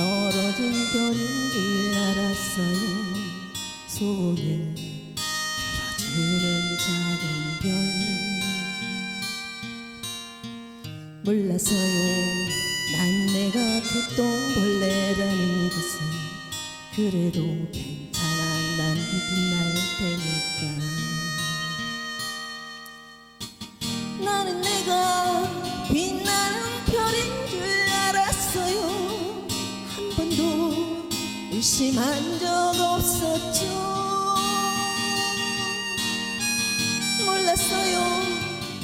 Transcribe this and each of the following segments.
떨어진 별인 줄 알았어요. 소원을 들어주는 작은 별. 몰랐어요. 난 내가 개똥벌레라는 것을 그래도 괜 의심한 적 없었죠. 몰랐어요.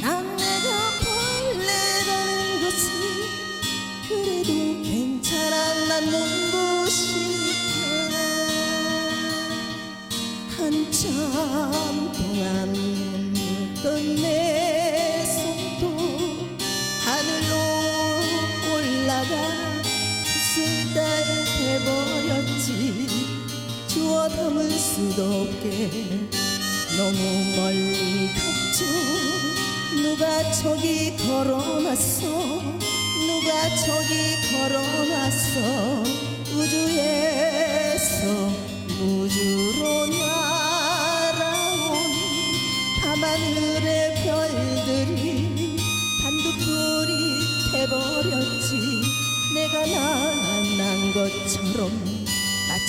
난 내가 벌레라는 것을 그래도 괜찮아. 난 눈부시니까 한참 동안 묻던 내 수도 없게 너무 멀리 갔죠. 누가 저기 걸어놨어? 누가 저기 걸어놨어? 우주에서 우주로 날아온 밤하늘의 별들이 단두풀이 돼버렸지. 내가 만난 것처럼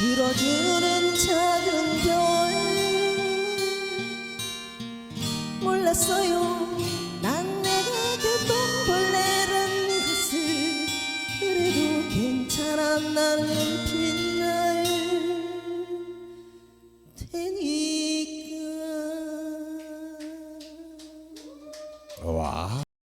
들어주는 작은 별 몰랐어요. 난 내가 겪던 벌레란 것을 그래도 괜찮아 나는 빛날 테니까. 와.